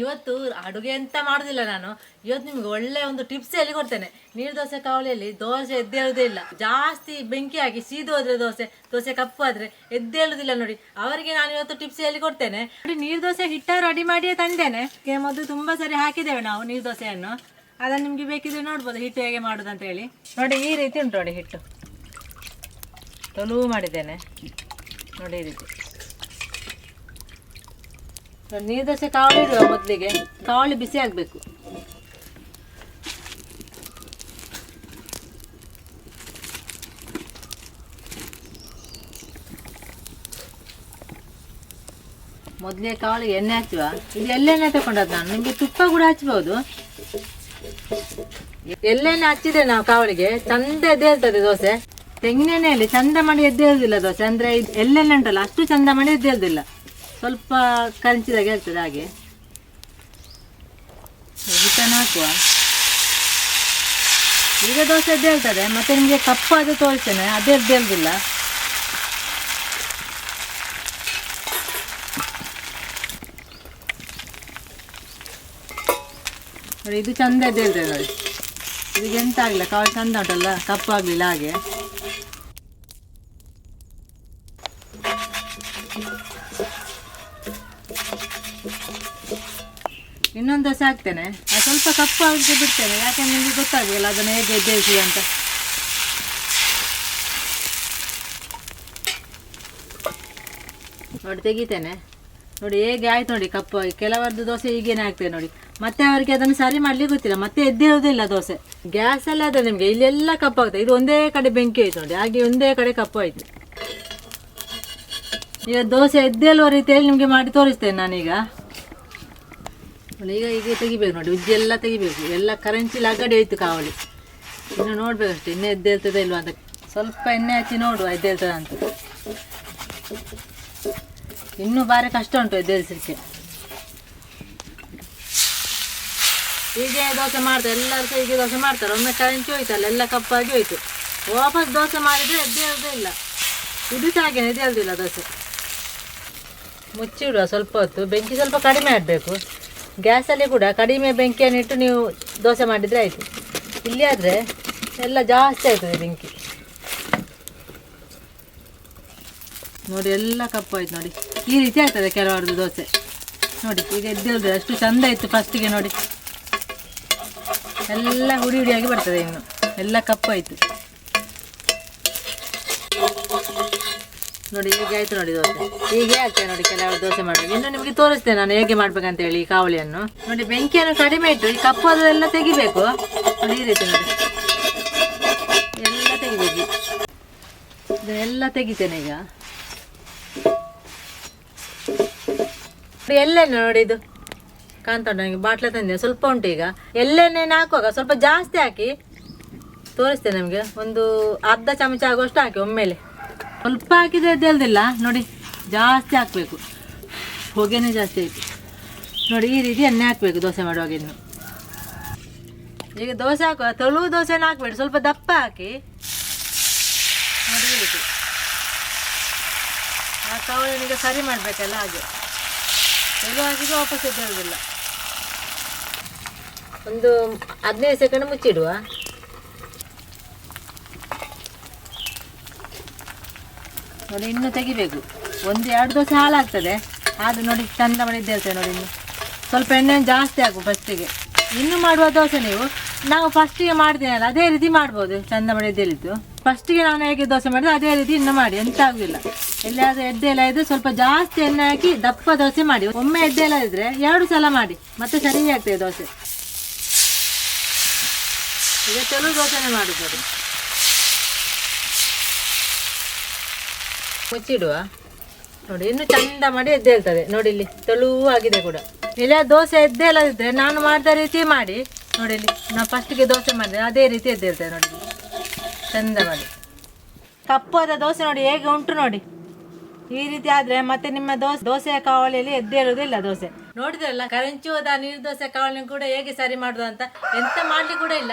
ಇವತ್ತು ಅಡುಗೆ ಅಂತ ಮಾಡುದಿಲ್ಲ ನಾನು. ಇವತ್ತು ನಿಮ್ಗೆ ಒಳ್ಳೆ ಒಂದು ಟಿಪ್ಸ್ ಹೇಳಿ ಕೊಡ್ತೇನೆ. ನೀರು ದೋಸೆ ಕಾವಲಿಯಲ್ಲಿ ದೋಸೆ ಎದ್ದೇಳುವುದೇ ಇಲ್ಲ. ಜಾಸ್ತಿ ಬೆಂಕಿ ಹಾಕಿ ಸೀದು ಹೋದ್ರೆ ದೋಸೆ ದೋಸೆ ಕಪ್ಪು ಆದ್ರೆ ಎದ್ದೇಳುದಿಲ್ಲ ನೋಡಿ. ಅವರಿಗೆ ನಾನು ಇವತ್ತು ಟಿಪ್ಸ್ ಹೇಳಿ ಕೊಡ್ತೇನೆ. ನೋಡಿ, ನೀರು ದೋಸೆ ಹಿಟ್ಟ ರೆಡಿ ಮಾಡಿಯೇ ತಂದೇನೆ. ಮೊದಲು ತುಂಬಾ ಸರಿ ಹಾಕಿದ್ದೇವೆ ನಾವು ನೀರು ದೋಸೆಯನ್ನು. ಅದನ್ನು ನಿಮ್ಗೆ ಬೇಕಿದ್ರೆ ನೋಡ್ಬೋದು ಹಿಟ್ಟು ಹೇಗೆ ಮಾಡುದು ಅಂತ ಹೇಳಿ. ನೋಡಿ, ಈ ರೀತಿ ಉಂಟು ನೋಡಿ ಹಿಟ್ಟು. ತೊಲೂ ಮಾಡಿದ್ದೇನೆ. ನೋಡಿ ಈ ರೀತಿ. ನೀರು ದೋಸೆ ಕಾವಲಿ ಇಡುವ ಮೊದಲಿಗೆ. ಕಾವಳಿ ಬಿಸಿ ಆಗಬೇಕು. ಮೊದಲೇ ಕಾವಲಿಗೆ ಎಣ್ಣೆ ಹಚ್ಚುವ ಇದು ಎಳ್ಳೆಣ್ಣೆ ತಗೊಂಡದ್ದು ನಾನು. ನಿಮಗೆ ತುಪ್ಪ ಕೂಡ ಹಚ್ಬೋದು. ಎಲ್ಲೆಣ್ಣೆ ಹಚ್ಚಿದ್ರೆ ನಾವು ಕಾವಳಿಗೆ ಚಂದ ಎದ್ದೇಳ್ತದೆ ದೋಸೆ. ತೆಂಗಿನೆಣ್ಣೆಯಲ್ಲಿ ಚಂದ ಮಾಡಿ ಎದ್ದೇಳುದಿಲ್ಲ ದೋಸೆ. ಅಂದ್ರೆ ಎಲ್ಲೆಣ್ಣೆ ಉಂಟಲ್ಲ, ಅಷ್ಟು ಚಂದ ಮಾಡಿ ಎದ್ದೇಳುದಿಲ್ಲ ಸ್ವಲ್ಪ ಕಂಚಿದಾಗೆ ಆಗ್ತದೆ ಹಾಗೆ. ಹಿಟ್ಟನ್ನು ಹಾಕುವ. ಈಗ ದೋಸೆ ಹೇಳ್ತದೆ ಮತ್ತೆ ನಿಮಗೆ ಕಪ್ಪು ಅದು ತೋರಿಸ್ತೇನೆ, ಅದೇ ಎದ್ದೇಳುದಿಲ್ಲ ನೋಡಿ, ಇದು ಚಂದ ಹೇಳ್ತದೆ ನೋಡಿ. ಇದಕ್ಕೆ ಎಂತ ಆಗಲಿಲ್ಲ, ಕಾಳು ಚಂದ ಉಂಟಲ್ಲ, ಕಪ್ಪು ಆಗಲಿಲ್ಲ ಹಾಗೆ. ಇನ್ನೊಂದು ದೋಸೆ ಹಾಕ್ತೇನೆ ಅದು ಸ್ವಲ್ಪ ಕಪ್ಪು ಆಗಿ ಬಿಡ್ತೇನೆ. ಯಾಕಂದ್ರೆ ನಿಮಗೆ ಗೊತ್ತಾಗಲಿಲ್ಲ ಅದನ್ನು ಹೇಗೆ ಬೇಯಿಸಿ ಅಂತ. ನೋಡಿ, ತೆಗಿತೇನೆ. ನೋಡಿ, ಹೇಗೆ ಆಯ್ತು ನೋಡಿ ಕಪ್ಪು ಕೆಲವರದ್ದು ದೋಸೆ ಈಗೇನೆ ಆಗ್ತದೆ ನೋಡಿ. ಮತ್ತೆ ಅವರಿಗೆ ಅದನ್ನು ಸರಿ ಮಾಡ್ಲಿಕ್ಕೆ ಗೊತ್ತಿಲ್ಲ. ಮತ್ತೆ ಎದ್ದೇಳೋದಿಲ್ಲ ದೋಸೆ. ಗ್ಯಾಸ್ ಎಲ್ಲ ಅದ ನಿಮಗೆ. ಇಲ್ಲೆಲ್ಲ ಕಪ್ಪು ಆಗ್ತದೆ. ಇದು ಒಂದೇ ಕಡೆ ಬೆಂಕಿ ಆಯ್ತು ನೋಡಿ. ಹಾಗೆ ಒಂದೇ ಕಡೆ ಕಪ್ಪು ಆಯ್ತು. ಈಗ ದೋಸೆ ಎದ್ದೇಳುವ ರೀತಿಯಲ್ಲಿ ನಿಮಗೆ ಮಾಡಿ ತೋರಿಸ್ತೇನೆ ನಾನೀಗ. ಈಗ ಈಗ ತೆಗಿಬೇಕು ನೋಡಿ, ಉಜ್ಜಿ ಎಲ್ಲ ತೆಗಿಬೇಕು. ಎಲ್ಲ ಕರೆಂಚಿಲಿ ಅಗಡಿ ಹೋಯ್ತು ಕಾವಲಿ. ಇನ್ನು ನೋಡ್ಬೇಕಷ್ಟೆ, ಇನ್ನೂ ಎದ್ದೇಳ್ತದೆ ಇಲ್ವಾ ಅಂತ. ಸ್ವಲ್ಪ ಎಣ್ಣೆ ಹಚ್ಚಿ ನೋಡುವ ಎದ್ದೇಳ್ತದ ಅಂತ. ಇನ್ನೂ ಭಾರಿ ಕಷ್ಟ ಉಂಟು ಎದ್ದೇಳಿಸಲಿಕ್ಕೆ. ಹೀಗೆ ದೋಸೆ ಮಾಡ್ತಾರೆ, ಎಲ್ಲರೂ ಸಹ ಹೀಗೆ ದೋಸೆ ಮಾಡ್ತಾರೆ. ಒಮ್ಮೆ ಕರೆಂಚಿ ಹೋಯ್ತಲ್ಲ ಎಲ್ಲ ಕಪ್ಪಾಗಿ ಹೋಯ್ತು. ವಾಪಸ್ ದೋಸೆ ಮಾಡಿದರೆ ಎದ್ದೇಳೋದೇ ಇಲ್ಲ. ಇದು ಹಾಗೆ ಹಾಗೆ ಎದ್ದೇಳ್ದಿಲ್ಲ ದೋಸೆ. ಮುಚ್ಚಿಡುವ ಸ್ವಲ್ಪ ಹೊತ್ತು, ಬೆಂಕಿ ಸ್ವಲ್ಪ ಕಡಿಮೆ ಆಗಬೇಕು. ಗ್ಯಾಸಲ್ಲಿ ಕೂಡ ಕಡಿಮೆ ಬೆಂಕಿಯನ್ನಿಟ್ಟು ನೀವು ದೋಸೆ ಮಾಡಿದರೆ ಆಯಿತು. ಇಲ್ಲಿ ಆದರೆ ಎಲ್ಲ ಜಾಸ್ತಿ ಆಯ್ತದೆ ಬೆಂಕಿ. ನೋಡಿ, ಎಲ್ಲ ಕಪ್ಪು ಆಯ್ತು ನೋಡಿ. ಈ ರೀತಿ ಆಗ್ತದೆ ಕೆಲವರದ್ದು ದೋಸೆ. ನೋಡಿ, ಈಗ ಎದ್ದೇಳಿದ್ರೆ ಅಷ್ಟು ಚಂದ ಇತ್ತು ಫಸ್ಟಿಗೆ ನೋಡಿ. ಎಲ್ಲ ಹುಡಿ ಹುಡಿಯಾಗಿ ಬರ್ತದೆ ಇನ್ನು. ಎಲ್ಲ ಕಪ್ಪು ಆಯ್ತು. ನೋಡಿ, ಹೀಗೆ ಆಯ್ತು ನೋಡಿ ದೋಸೆ. ಹೀಗೆ ಆಗ್ತದೆ ನೋಡಿ, ಕೆಲವರು ದೋಸೆ ಮಾಡಬೇಕು. ಇನ್ನು ನಿಮಗೆ ತೋರಿಸ್ತೇನೆ ನಾನು ಹೇಗೆ ಮಾಡ್ಬೇಕಂತ ಹೇಳಿ ಈ ಕಾವಲಿಯನ್ನು. ನೋಡಿ, ಬೆಂಕಿಯನ್ನು ಕಡಿಮೆ ಇಟ್ಟು ಈ ಕಪ್ಪು ಅದೆಲ್ಲ ತೆಗಿಬೇಕು. ನೋಡಿ, ಈ ರೀತಿ ನೋಡಿ. ಎಲ್ಲ ತೆಗಿಬೇಕು. ಇದನ್ನೆಲ್ಲ ತೆಗಿತೇನೆ ಈಗ. ಎಲ್ಲೆಣ್ಣೆ ನೋಡಿ ಇದು. ಉಂಟು ನನಗೆ ಬಾಟ್ಲ ತಂದೆ ಸ್ವಲ್ಪ ಉಂಟು ಈಗ. ಎಲ್ಲೆಣ್ಣೆನ ಹಾಕುವಾಗ ಸ್ವಲ್ಪ ಜಾಸ್ತಿ ಹಾಕಿ ತೋರಿಸ್ತೇನೆ ನಮಗೆ. ಒಂದು ಅರ್ಧ ಚಮಚ ಆಗುವಷ್ಟು ಹಾಕಿ ಒಮ್ಮೆಲೆ. ಸ್ವಲ್ಪ ಹಾಕಿದ್ರೆ ಎದ್ದೇಳ್ದಿಲ್ಲ ನೋಡಿ, ಜಾಸ್ತಿ ಹಾಕಬೇಕು. ಹೊಗೆನೇ ಜಾಸ್ತಿ ಆಯಿತು ನೋಡಿ, ಈ ರೀತಿ ಎಣ್ಣೆ ಹಾಕಬೇಕು ದೋಸೆ ಮಾಡುವಾಗ ಇನ್ನು. ಈಗ ದೋಸೆ ಹಾಕುವ ತೊಳು ದೋಸೆನ ಹಾಕ್ಬೇಡಿ. ಸ್ವಲ್ಪ ದಪ್ಪ ಹಾಕಿ. ನೋಡಿ ಆ ಸರಿ ಮಾಡಬೇಕಲ್ಲ ಹಾಗೆ. ತೆಳು ಹಾಕಿದ್ರೆ ವಾಪಸ್ ಎದ್ದೇಳೋದಿಲ್ಲ. ಒಂದು ಹದಿನೈದು ಸೆಕೆಂಡ್ ಮುಚ್ಚಿಡುವ. ನೋಡಿ, ಇನ್ನು ತೆಗಿಬೇಕು. ಒಂದು, ಎರಡು ದೋಸೆ ಹಾಳಾಗ್ತದೆ. ಆದ್ರೆ ನೋಡಿ, ಚಂದ ಮಾಡಿದ್ದೇಳ್ತೇವೆ ನೋಡಿ ಇನ್ನು. ಸ್ವಲ್ಪ ಎಣ್ಣೆ ಜಾಸ್ತಿ ಹಾಕು ಫಸ್ಟಿಗೆ ಇನ್ನು ಮಾಡುವ ದೋಸೆ ನೀವು. ನಾವು ಫಸ್ಟಿಗೆ ಮಾಡ್ತೀನಲ್ಲ, ಅದೇ ರೀತಿ ಮಾಡ್ಬೋದು. ಚಂದ ಮಾಡಿದ್ದೇಳಿದ್ದು ಫಸ್ಟಿಗೆ ನಾನು ಹೇಗೆ ದೋಸೆ ಮಾಡಿದ್ರೆ ಅದೇ ರೀತಿ ಇನ್ನು ಮಾಡಿ. ಎಂತ ಆಗುದಿಲ್ಲ. ಎಲ್ಲಿಯಾದ್ರೂ ಎದ್ದೆಲ್ಲ ಇದ್ರೆ ಸ್ವಲ್ಪ ಜಾಸ್ತಿ ಎಣ್ಣೆ ಹಾಕಿ ದಪ್ಪ ದೋಸೆ ಮಾಡಿ. ಒಮ್ಮೆ ಎದ್ದೆಲ್ಲ ಇದ್ರೆ ಎರಡು ಸಲ ಮಾಡಿ. ಮತ್ತೆ ಸರಿ ಆಗ್ತದೆ ದೋಸೆ. ಈಗ ಚಲೋ ದೋಸೆನೇ ಮಾಡುದು ಮುಚ್ಚಿಡುವ ನೋಡಿ, ಇನ್ನು ಚಂದ ಮಾಡಿ ಎದ್ದೇಳ್ತದೆ ನೋಡಿ ಇಲ್ಲಿ, ತೆಳುವಾಗಿದೆ ಕೂಡ. ಇಲ್ಲ ದೋಸೆ ಎದ್ದೇಳದಿದ್ರೆ ನಾನು ಮಾಡಿದ ರೀತಿ ಮಾಡಿ, ನೋಡಿ ಇಲ್ಲಿ ನಾವು ಫಸ್ಟ್ಗೆ ದೋಸೆ ಮಾಡಿದ್ರೆ ಅದೇ ರೀತಿ ಎದ್ದೇಳ್ತದೆ ನೋಡಿ ಚಂದ ಮಾಡಿ. ಕಪ್ಪಾದ ದೋಸೆ ನೋಡಿ, ಹೇಗೆ ಉಂಟು ನೋಡಿ. ಈ ರೀತಿ ಆದ್ರೆ ಮತ್ತೆ ನಿಮ್ಮ ದೋಸೆ, ದೋಸೆಯ ಕಾವಳಿಯಲ್ಲಿ ಎದ್ದೇಳುವುದಿಲ್ಲ ದೋಸೆ. ನೋಡಿದ್ರಲ್ಲ, ಕರೆಂಚಿ ಹೋದ ನೀರು ದೋಸೆ ಕಾವಲಿ ಕೂಡ ಹೇಗೆ ಸರಿ ಮಾಡುದು ಅಂತ? ಎಂತ ಮಾಡ್ಲಿಕ್ಕೆ ಕೂಡ ಇಲ್ಲ.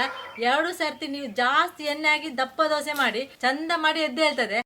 ಎರಡು ಸರ್ತಿ ನೀವು ಜಾಸ್ತಿ ಎಣ್ಣೆ ಆಗಿ ದಪ್ಪ ದೋಸೆ ಮಾಡಿ, ಚಂದ ಮಾಡಿ ಎದ್ದೇಳ್ತದೆ